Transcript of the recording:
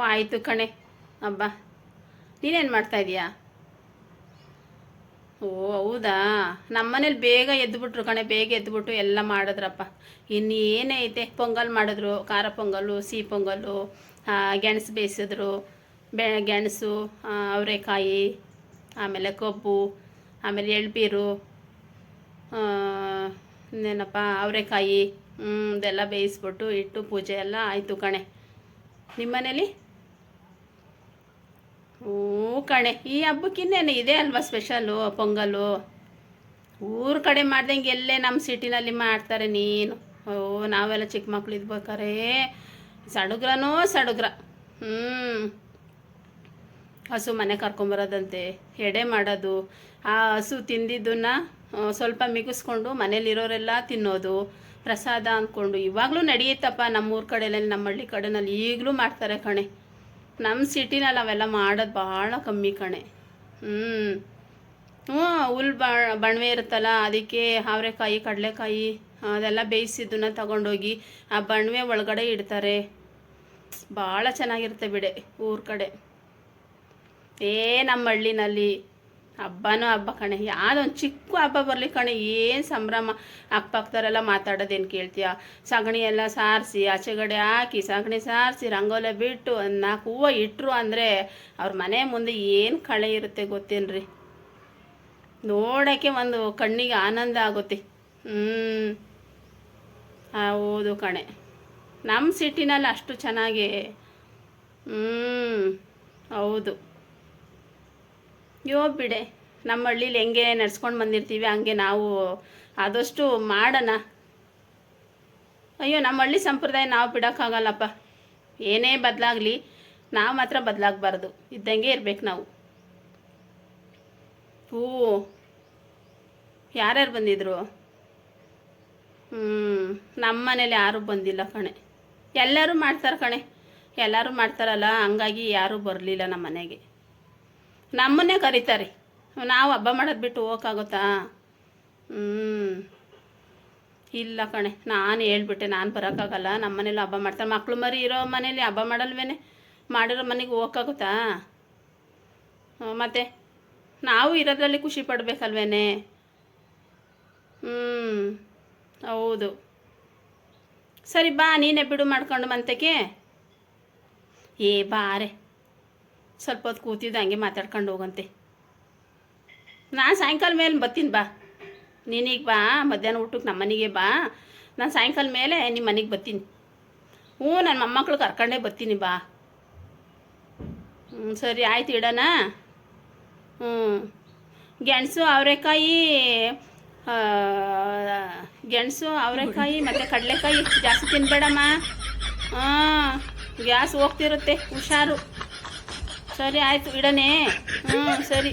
ಆಯಿತು ಕಣೆ. ಹಬ್ಬ ನೀನೇನು ಮಾಡ್ತಾ ಇದೀಯಾ? ಓ, ಹೌದಾ? ನಮ್ಮನೇಲಿ ಬೇಗ ಎದ್ದುಬಿಟ್ರು ಕಣೆ, ಬೇಗ ಎದ್ದುಬಿಟ್ಟು ಎಲ್ಲ ಮಾಡಿದ್ರಪ್ಪ. ಇನ್ನೇನೇ ಐತೆ, ಪೊಂಗಲ್ ಮಾಡಿದ್ರು, ಖಾರ ಪೊಂಗಲ್ಲು ಸಿಹಿ ಪೊಂಗಲ್ಲು ಗೆಣಸು ಬೇಯಿಸಿದ್ರು, ಬೆ, ಗೆಣಸು ಅವರೆಕಾಯಿ, ಆಮೇಲೆ ಕಬ್ಬು, ಆಮೇಲೆ ಎಳ್ಬೀರು ಇನ್ನೇನಪ್ಪ, ಅವರೆಕಾಯಿ ಇದೆಲ್ಲ ಬೇಯಿಸ್ಬಿಟ್ಟು ಇಟ್ಟು ಪೂಜೆ ಎಲ್ಲ ಆಯಿತು ಕಣೆ. ನಿಮ್ಮನೇಲಿ? ಹ್ಞೂ ಕಣೆ, ಈ ಹಬ್ಬಕ್ಕಿನ್ನೇನು ಇದೆ ಅಲ್ವಾ ಸ್ಪೆಷಲು ಪೊಂಗಲು? ಊರ ಕಡೆ ಮಾಡ್ದಂಗೆ ಎಲ್ಲೇ ನಮ್ಮ ಸಿಟಿನಲ್ಲಿ ಮಾಡ್ತಾರೆ ನೀನು. ಓ, ನಾವೆಲ್ಲ ಚಿಕ್ಕ ಮಕ್ಳು ಇದ್ಬೇಕಾರೆ. ಸಡುಗ್ರನೋ ಸಡುಗ್ರ. ಹ್ಞೂ. ಹಸು ಮನೆ ಕರ್ಕೊಂಬರೋದಂತೆ ಎಡೆ ಮಾಡೋದು, ಆ ಹಸು ತಿಂದಿದ್ದನ್ನ ಸ್ವಲ್ಪ ಮಿಗಿಸ್ಕೊಂಡು ಮನೇಲಿರೋರೆಲ್ಲ ತಿನ್ನೋದು, ಪ್ರಸಾದ ಅಂದ್ಕೊಂಡು ಇವಾಗಲೂ ನಡೆಯುತ್ತಪ್ಪ ನಮ್ಮೂರ ಕಡೆಯಲ್ಲಿ, ನಮ್ಮ ಹಳ್ಳಿ ಕಡೆನಲ್ಲಿ ಈಗಲೂ ಮಾಡ್ತಾರೆ ಕಣೆ. ನಮ್ಮ ಸಿಟಿನಲ್ಲಿ ಅವೆಲ್ಲ ಮಾಡೋದು ಭಾಳ ಕಮ್ಮಿ ಕಣೆ. ಹ್ಞೂ ಹ್ಞೂ, ಹುಲ್ ಬಣವೆ ಇರುತ್ತಲ್ಲ, ಅದಕ್ಕೆ ಅವರೆಕಾಯಿ, ಕಡಲೆಕಾಯಿ, ಅದೆಲ್ಲ ಬೇಯಿಸಿದ್ದನ್ನ ತಗೊಂಡೋಗಿ ಆ ಬಣವೆ ಒಳಗಡೆ ಇಡ್ತಾರೆ. ಭಾಳ ಚೆನ್ನಾಗಿರುತ್ತೆ ಬಿಡೆ ಊರ ಕಡೆ. ಏ ನಮ್ಮ ಹಳ್ಳಿನಲ್ಲಿ ಹಬ್ಬನೂ ಹಬ್ಬ ಕಣೆ. ಯಾವ್ದೊಂದು ಚಿಕ್ಕ ಹಬ್ಬ ಬರಲಿ ಕಣೆ. ಏನು ಸಂಭ್ರಮ. ಅಕ್ಕಪಕ್ಕದವರೆಲ್ಲ ಮಾತಾಡೋದೇನು ಕೇಳ್ತೀಯ? ಸಗಣಿ ಎಲ್ಲ ಸಾರಿಸಿ, ಆಚೆಗಡೆ ಹಾಕಿ, ಸಗಣಿ ಸಾರಿಸಿ, ರಂಗೋಲೆ ಬಿಟ್ಟು ಒಂದು ನಾಲ್ಕು ಹೂವು ಇಟ್ಟರು ಅಂದರೆ ಅವ್ರ ಮನೆ ಮುಂದೆ ಏನು ಕಳೆ ಇರುತ್ತೆ ಗೊತ್ತೇನ್ರಿ? ನೋಡೋಕ್ಕೆ ಒಂದು ಕಣ್ಣಿಗೆ ಆನಂದ ಆಗುತ್ತೆ. ಹ್ಞೂ ಹೌದು ಕಣೆ. ನಮ್ಮ ಸಿಟಿನಲ್ಲಿ ಅಷ್ಟು ಚೆನ್ನಾಗಿ. ಹ್ಞೂ ಹೌದು. ಯೋ ಬಿಡೆ, ನಮ್ಮ ಹಳ್ಳೀಲಿ ಹೆಂಗೆ ನಡ್ಸ್ಕೊಂಡು ಬಂದಿರ್ತೀವಿ, ಹಂಗೆ ನಾವು ಆದಷ್ಟು ಮಾಡೋಣ. ಅಯ್ಯೋ, ನಮ್ಮ ಹಳ್ಳಿ ಸಂಪ್ರದಾಯ ನಾವು ಬಿಡೋಕ್ಕಾಗಲ್ಲಪ್ಪ. ಏನೇ ಬದಲಾಗಲಿ, ನಾವು ಮಾತ್ರ ಬದಲಾಗಬಾರ್ದು. ಇದ್ದಂಗೆ ಇರ್ಬೇಕು ನಾವು. ಹೂ, ಯಾರ್ಯಾರು ಬಂದಿದ್ರು? ಹ್ಞೂ ನಮ್ಮ ಮನೇಲಿ ಯಾರೂ ಬಂದಿಲ್ಲ ಕಣೆ. ಎಲ್ಲರೂ ಮಾಡ್ತಾರೆ ಕಣೆ. ಎಲ್ಲರೂ ಮಾಡ್ತಾರಲ್ಲ, ಹಂಗಾಗಿ ಯಾರೂ ಬರಲಿಲ್ಲ ನಮ್ಮ ಮನೆಗೆ. ನಮ್ಮನ್ನೇ ಕರೀತಾರೆ. ನಾವು ಹಬ್ಬ ಮಾಡೋದು ಬಿಟ್ಟು ಹೋಗೋಕ್ಕಾಗುತ್ತಾ? ಹ್ಞೂ ಇಲ್ಲ ಕಣೆ, ನಾನು ಹೇಳ್ಬಿಟ್ಟೆ, ನಾನು ಬರೋಕ್ಕಾಗಲ್ಲ. ನಮ್ಮ ಮನೇಲಿ ಹಬ್ಬ ಮಾಡ್ತಾರೆ. ಮಕ್ಳು ಮರಿ ಇರೋ ಮನೇಲಿ ಹಬ್ಬ ಮಾಡಲ್ವೇನೆ? ಮಾಡಿರೋ ಮನೆಗೆ ಹೋಗೋಕ್ಕಾಗುತ್ತಾ? ಮತ್ತೆ? ನಾವು ಇರೋದ್ರಲ್ಲಿ ಖುಷಿ ಪಡಬೇಕಲ್ವೇನೆ? ಹ್ಞೂ ಹೌದು. ಸರಿ, ಬಾ, ನೀನೇ ಬಿಡು ಮಾಡ್ಕೊಂಡು ಮಂತಕ್ಕೆ ಏ, ಬಾರೆ. ಸ್ವಲ್ಪ ಹೊತ್ತು ಕೂತಿದ್ದು ಹಂಗೆ ಮಾತಾಡ್ಕೊಂಡು ಹೋಗಂತೆ. ನಾನು ಸಾಯಂಕಾಲ ಮೇಲೆ ಬರ್ತೀನಿ ಬಾ. ನೀನೀಗ ಬಾ, ಮಧ್ಯಾಹ್ನ ಊಟಕ್ಕೆ ನಮ್ಮ ಮನೆಗೆ ಬಾ. ನಾನು ಸಾಯಂಕಾಲ ಮೇಲೆ ನಿಮ್ಮ ಮನೆಗೆ ಬರ್ತೀನಿ. ಹ್ಞೂ, ನನ್ನ ಮೊಮ್ಮಕ್ಳು ಕರ್ಕೊಂಡೇ ಬರ್ತೀನಿ ಬಾ. ಹ್ಞೂ, ಸರಿ ಆಯ್ತು ಇಡೋಣ. ಹ್ಞೂ, ಗೆಣಸು, ಅವರೆಕಾಯಿ ಗೆಣಸು, ಅವರೆಕಾಯಿ ಮತ್ತು ಕಡಲೆಕಾಯಿ ಜಾಸ್ತಿ ತಿನ್ಬೇಡಮ್ಮ. ಹಾಂ ಗ್ಯಾಸ್ ಹೋಗ್ತಿರುತ್ತೆ, ಹುಷಾರು. ಸರಿ ಆಯ್ತು ಇಡನೆ. ಹ್ಮ್ ಸರಿ.